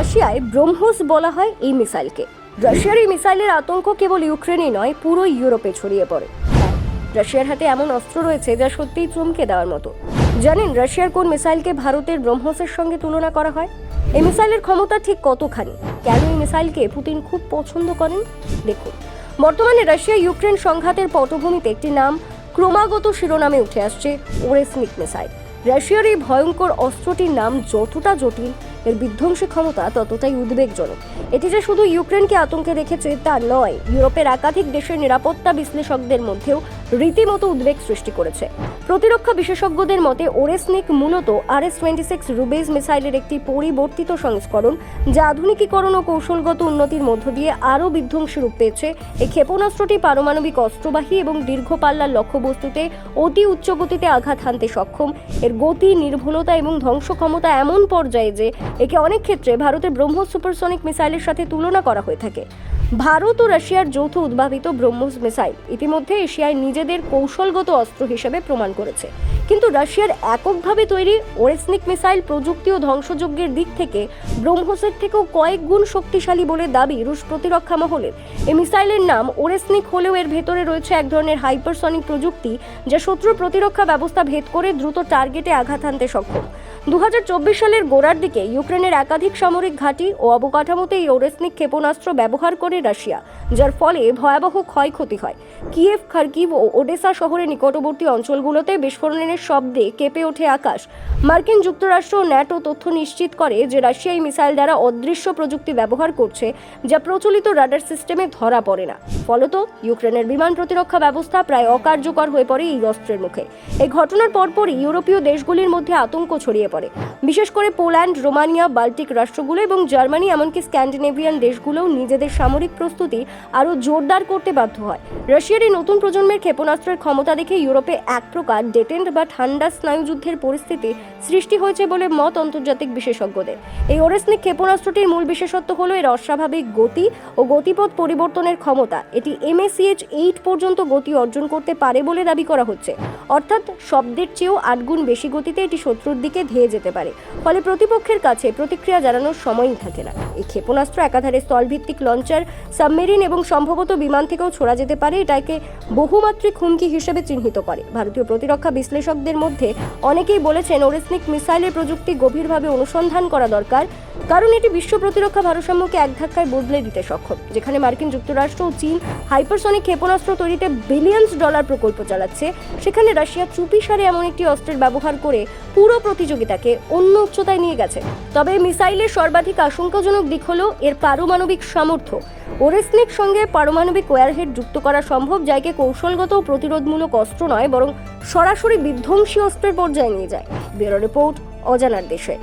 রাশিয়ায় ব্রহ্মোস বলা হয় এই মিসাইলকে। রাশিয়ার এই মিসাইলের আতঙ্ক কেবল ইউক্রেনই নয়, পুরো ইউরোপে ছড়িয়ে পড়ে। রাশিয়ার হাতে এমন অস্ত্র রয়েছে যা সত্যিই চমকে দেওয়ার মতো। জানেন রাশিয়ার কোন মিসাইলকে ভারতের ব্রহ্মসের সঙ্গে তুলনা করা হয়? এই মিসাইলের ক্ষমতা ঠিক কতখানি? কেন এই মিসাইলকে পুতিন খুব পছন্দ করেন? দেখুন, বর্তমানে রাশিয়া ইউক্রেন সংঘাতের পটভূমিতে একটি নাম ক্রমাগত শিরোনামে উঠে আসছে ওরেসনিক মিসাইল। রাশিয়ার এই ভয়ঙ্কর অস্ত্রটির নাম যতটা জটিল এর বিধ্বংসী ক্ষমতা ততটাই উদ্বেগজনক। এটি যে শুধু ইউক্রেনকে আতঙ্কে রেখেছে তা নয়, ইউরোপের একাধিক দেশের নিরাপত্তা বিশ্লেষকদের মধ্যেও রীতিমতো উদ্বেগ সৃষ্টি করেছে। প্রতিরক্ষা বিশেষজ্ঞদের মতে, ওরেসনিক মূলত R S twenty six Rubezh মিসাইলের একটি পরিবর্তিত সংস্করণ, যা আধুনিকীকরণ ও কৌশলগত উন্নতির মধ্য দিয়ে আরও বিধ্বংসী রূপ পেয়েছে। এই ক্ষেপণাস্ত্রটি পারমাণবিক অস্ত্রবাহী এবং দীর্ঘ পাল্লার লক্ষ্যবস্তুতে অতি উচ্চ গতিতে আঘাত হানতে সক্ষম। এর গতি, নির্ভুলতা এবং ধ্বংস ক্ষমতা এমন পর্যায়ে যে, একে অনেক ক্ষেত্রে ভারতের ব্রহ্মোস সুপারসনিক মিসাইলের সাথে তুলনা করা হয়ে থাকে। ভারত ও রাশিয়ার যৌথ উদ্ভাবিত ব্রহ্মোস মিসাইল ইতিমধ্যে এশিয়ায় নিজেদের কৌশলগত অস্ত্র হিসেবে প্রমাণ করেছে। কিন্তু রাশিয়ার এককভাবে তৈরি ওরেসনিক মিসাইল প্রযুক্তি ও ধ্বংসযজ্ঞের দিক থেকে ব্রহ্মোসের থেকেও কয়েক গুণ শক্তিশালী বলে দাবি রুশ প্রতিরক্ষা মহলের। এই মিসাইলের নাম ওরেসনিক হলেও এর ভেতরে রয়েছে এক ধরনের হাইপারসনিক প্রযুক্তি যা শত্রু প্রতিরক্ষা ব্যবস্থা ভেদ করে দ্রুত টার্গেটে আঘাত হানতে সক্ষম। দু হাজার চব্বিশ সালের গোড়ার দিকে ইউক্রেনের একাধিক সামরিক ঘাঁটি ও অবকাঠামোতে এই ওরেসনিক ক্ষেপণাস্ত্র ব্যবহার করে রাশিয়া, যার ফলে ভয়াবহ ক্ষয়ক্ষতি হয়। কিয়েভ, খার্কিভ ও ওডেসা শহরের নিকটবর্তী অঞ্চলগুলোতে বিস্ফোরণের শব্দে কেঁপে ওঠে আকাশ। মার্কিন যুক্তরাষ্ট্র ন্যাটো তথ্য নিশ্চিত করে যে রাশিয়া এই মিসাইল দ্বারা অদৃশ্য প্রযুক্তি ব্যবহার করছে, যা প্রচলিত রাডার সিস্টেমে ধরা পড়ে না। ফলত ইউক্রেনের বিমান প্রতিরক্ষা ব্যবস্থা প্রায় অকার্যকর হয়ে পড়ে এই অস্ত্রের মুখে। এই ঘটনার পরপরই ইউরোপীয় দেশগুলির মধ্যে আতঙ্ক ছড়িয়ে পড়ে। বিশেষ করে পোল্যান্ড, রোমানিয়া, বাল্টিক রাষ্ট্রগুলো এবং জার্মানি এমনকি স্ক্যান্ডিনেভিয়ান দেশগুলোও নিজেদের সামরিক প্রস্তুতি আরও জোরদার করতে বাধ্য হয়। রাশিয়ার এই নতুন প্রজন্মের ক্ষেপণাস্ত্রের ক্ষমতা দেখে ইউরোপে এক প্রকার ডেটেন্ট বা ঠান্ডা স্নায়ুযুদ্ধের পরিস্থিতি সৃষ্টি হয়েছে বলে মত আন্তর্জাতিক বিশেষজ্ঞদের। এই ওরেসনিক ক্ষেপণাস্ত্রটির মূল বিশেষত্ব হলো এর অস্বাভাবিক গতি ও গতিপথ পরিবর্তনের ক্ষমতা। এটি এমএসিএইচ এইট পর্যন্ত গতি অর্জন করতে পারে বলে দাবি করা হচ্ছে। অর্থাৎ শব্দের চেয়েও আটগুণ বেশি গতিতে এটি শত্রুর দিকে ধেয়ে যেতে পারে। ফলে প্রতিপক্ষের কাছে প্রতিক্রিয়া জানানোর সময়ই থাকে না। এই ক্ষেপণাস্ত্র একাধারে স্থলভিত্তিক লঞ্চার, সাবমেরিন এবং সম্ভবত বিমান থেকেও ছোড়া যেতে পারে, এটাকে বহুমাত্রিক হুমকি হিসেবে চিহ্নিত করে। ভারতীয় প্রতিরক্ষা বিশ্লেষকদের মধ্যে অনেকেই বলেছেন ওরেসনিক মিসাইলের প্রযুক্তি গভীরভাবে অনুসন্ধান করা দরকার, কারণ এটি বিশ্ব প্রতিরক্ষা ভারসাম্যকে এক ধাক্কায় বদলে দিতে সক্ষম, যেখানে মার্কিন যুক্তরাষ্ট্র ও চীন হাইপারসনিক ক্ষেপণাস্ত্র তৈরিতে বিলিয়ন্স ডলার প্রকল্প চালাচ্ছে, সেখানে রাশিয়া চুপিসারে এমন একটি অস্ত্রের ব্যবহার করে পুরো প্রতিযোগিতাকে অন্য উচ্চতায় নিয়ে গেছে। তবে মিসাইলের সর্বাধিক আশঙ্কাজনক দিক হলো এর পারমাণবিক সামর্থ্য। ওরেসনিক সঙ্গে পারমাণবিক ওয়ারহেড যুক্ত করা সম্ভব যাইকে কৌশলগত প্রতিরোধমূলক অস্ত্র নয়, বরং সরাসরি বিধ্বংসী অস্ত্রের পর্যায়ে নিয়ে যায়। ব্যুরো রিপোর্ট, অজানার দেশে।